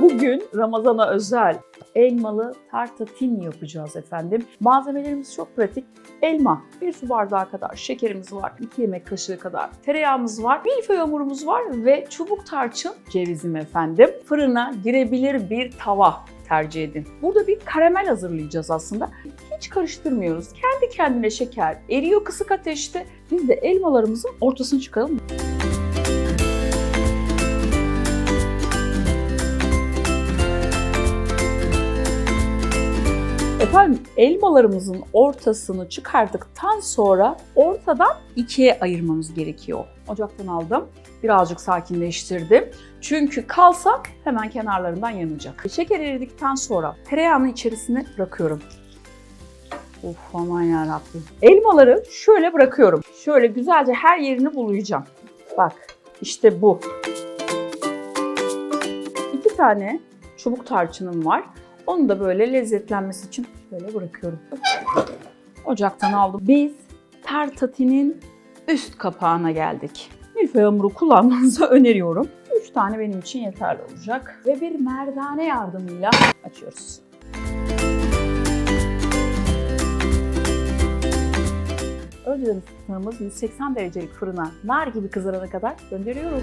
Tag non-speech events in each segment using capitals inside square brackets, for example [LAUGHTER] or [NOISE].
Bugün Ramazan'a özel elmalı tartatin yapacağız efendim. Malzemelerimiz çok pratik. Elma, bir su bardağı kadar şekerimiz var, 2 yemek kaşığı kadar tereyağımız var, milföy hamurumuz var ve çubuk tarçın cevizim efendim. Fırına girebilir bir tava tercih edin. Burada bir karamel hazırlayacağız aslında. Hiç karıştırmıyoruz. Kendi kendine şeker eriyor kısık ateşte. Biz de elmalarımızın ortasını çıkaralım. Efendim elmalarımızın ortasını çıkardıktan sonra ortadan ikiye ayırmamız gerekiyor. Ocaktan aldım. Birazcık sakinleştirdim. Çünkü kalsa hemen kenarlarından yanacak. Şeker eridikten sonra tereyağını içerisine bırakıyorum. Of aman yarabbim. Elmaları şöyle bırakıyorum. Şöyle güzelce her yerini bulayacağım. Bak işte bu. İki tane çubuk tarçınım var. Onu da böyle lezzetlenmesi için böyle bırakıyorum. Ocaktan aldım. Biz tartatinin üst kapağına geldik. Milföy hamuru kullanmanızı [LAUGHS] öneriyorum. 3 tane benim için yeterli olacak. Ve bir merdane yardımıyla açıyoruz. Önceden ısıttığımız 180 derecelik fırına nar gibi kızarana kadar gönderiyorum.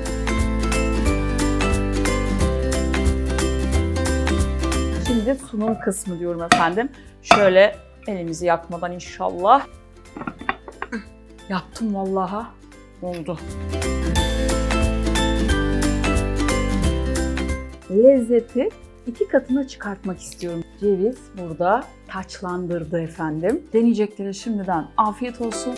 Şimdi sunum kısmı diyorum efendim. Şöyle elimizi yakmadan inşallah. Yaptım vallaha. Oldu. Lezzeti iki katına çıkartmak istiyorum. Ceviz burada taçlandırdı efendim. Deneyeceklere şimdiden afiyet olsun.